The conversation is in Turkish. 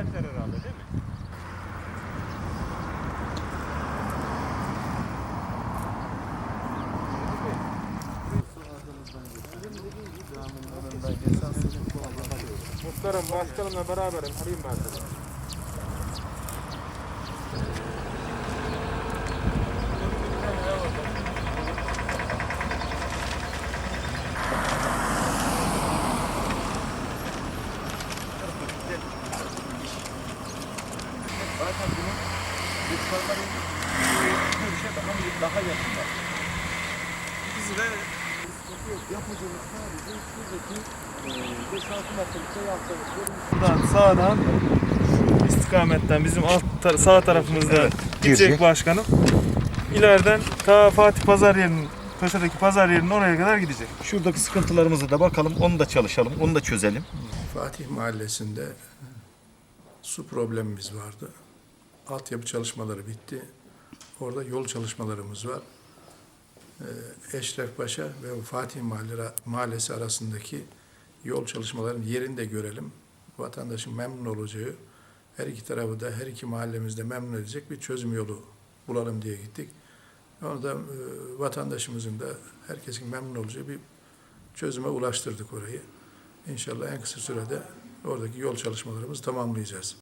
aletler herhalde değil mi? Muhtarım, başkanımla beraberim. Arayayım ben. Zaten bunun bir şey daha daha yakında. Bizi de Yapacağımız sadece şuradaki 5-6 metrelikte yaptığımız buradan sağdan istikametten bizim alt tar- sağ tarafımızda gidecek girecek. başkanım. İleriden ta Fatih Pazar yerinin köşedeki pazar yerinin oraya kadar gidecek. Şuradaki sıkıntılarımıza da bakalım, onu da çalışalım, onu da çözelim. Fatih Mahallesi'nde su problemimiz vardı. Altyapı çalışmaları bitti. Orada yol çalışmalarımız var. Ee, Eşref Paşa ve Fatih Mahalle, Mahallesi arasındaki yol çalışmalarının yerinde görelim. Vatandaşın memnun olacağı, her iki tarafı da her iki mahallemizde memnun edecek bir çözüm yolu bulalım diye gittik. Onu da e, vatandaşımızın da herkesin memnun olacağı bir çözüme ulaştırdık orayı. İnşallah en kısa sürede oradaki yol çalışmalarımızı tamamlayacağız.